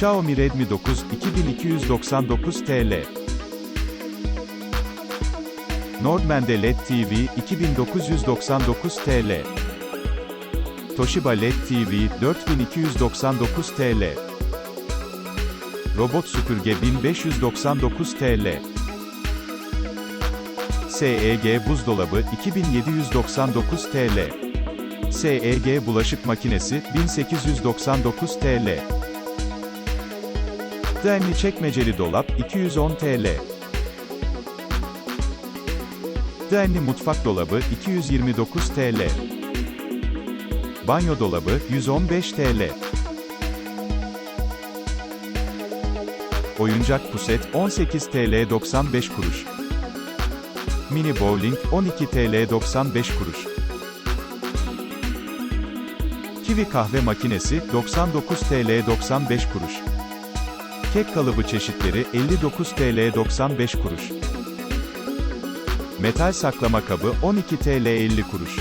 Xiaomi Redmi 9 2299 TL. Nordman'de LED TV 2999 TL. Toshiba LED TV 4299 TL. Robot süpürge 1599 TL. SEG buzdolabı 2799 TL. SEG bulaşık makinesi 1899 TL. Denli çekmeceli dolap 210 TL. Denli mutfak dolabı 229 TL. Banyo dolabı 115 TL. Oyuncak puset 18 TL 95 kuruş. Mini bowling 12 TL 95 kuruş. Kiwi kahve makinesi 99 TL 95 kuruş. Kek kalıbı çeşitleri 59 TL 95 kuruş. Metal saklama kabı 12 TL 50 kuruş.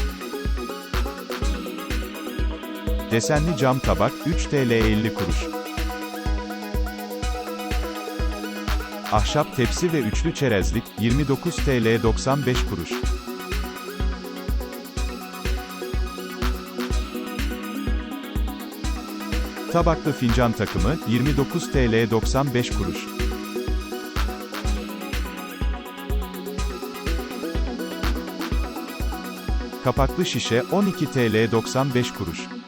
Desenli cam tabak 3 TL 50 kuruş. Ahşap tepsi ve üçlü çerezlik 29 TL 95 kuruş. Tabaklı fincan takımı 29 TL 95 kuruş. Kapaklı şişe 12 TL 95 kuruş.